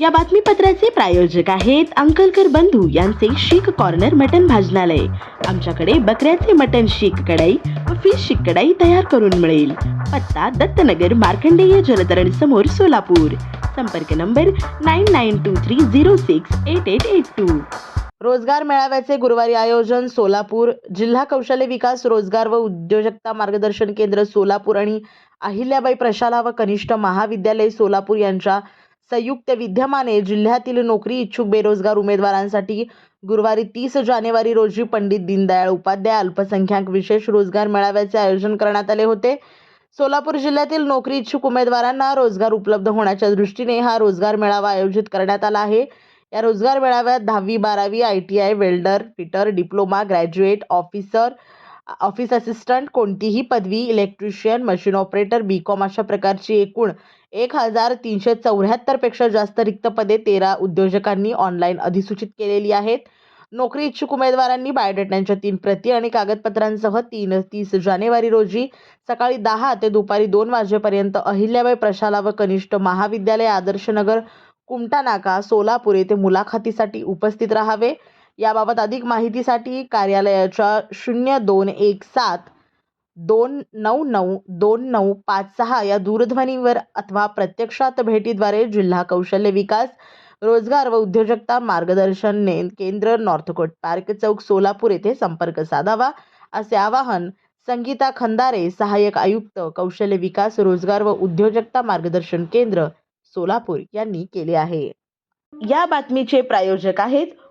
या बातमीपत्राचे प्रायोजक आहेत अंकलकर बंधू यांचे शीख कॉर्नर मटन भाजनालय. आमच्याकडे बकऱ्याचे मटन शीख कढाई व फिश शीख कढाई तयार करून मिळेल. पत्ता दत्तनगर मार्कंडेय जलतरण समोर सोलापूर. संपर्क number nine nine two three zero six eight eight eight two रोजगार मेळाव्याचे गुरुवारी आयोजन सोलापूर जिल्हा कौशल्य विकास रोजगार व उद्योजकता मार्गदर्शन केंद्र सोलापूर आणि अहिल्याबाई प्रशाला व कनिष्ठ महाविद्यालय सोलापूर यांच्या संयुक्त विद्यमाने जिल्ह्यातील नोकरी इच्छुक बेरोजगार उमेदवारांसाठी गुरुवारी तीस जानेवारी रोजी पंडित दीनदयाळ उपाध्याय अल्पसंख्याक विशेष रोजगार मेळाव्याचे आयोजन करण्यात आले होते. सोलापूर जिल्ह्यातील नोकरी इच्छुक उमेदवारांना रोजगार उपलब्ध होण्याच्या दृष्टीने हा रोजगार मेळावा आयोजित करण्यात आला आहे. या रोजगार मेळाव्यात दहावी बारावी I T I welder fitter diploma graduate officer office assistant कोणतीही पदवी electrician machine operator B com अशा प्रकारची एकूण एक हजार तीनशे चौऱ्याहत्तरपेक्षा जास्त रिक्त पदे तेरा उद्योजकांनी ऑनलाईन अधिसूचित केलेली आहेत. नोकरी इच्छुक उमेदवारांनी बायोडेटांच्या तीन प्रती आणि कागदपत्रांसह तीन तीस जानेवारी रोजी सकाळी दहा ते दुपारी दोन वाजेपर्यंत अहिल्याबाई प्रशाला व कनिष्ठ महाविद्यालय आदर्शनगर कुमटा नाका सोलापूर येथे मुलाखतीसाठी उपस्थित राहावे. याबाबत अधिक माहितीसाठी कार्यालयाच्या शून्य दोन एक सात दोन नऊ नऊ दोन नऊ पाच सहा या दूरध्वनीवर अथवा प्रत्यक्षात भेटीद्वारे जिल्हा कौशल्य विकास रोजगार व उद्योजकता मार्गदर्शन केंद्र नॉर्थकोट पार्क चौक सोलापूर येथे संपर्क साधावा असे आवाहन संगीता खंदारे सहाय्यक आयुक्त कौशल्य विकास रोजगार व उद्योजकता मार्गदर्शन केंद्र सोलापूर यांनी केले आहे. या बातमीचे प्रायोजक आहेत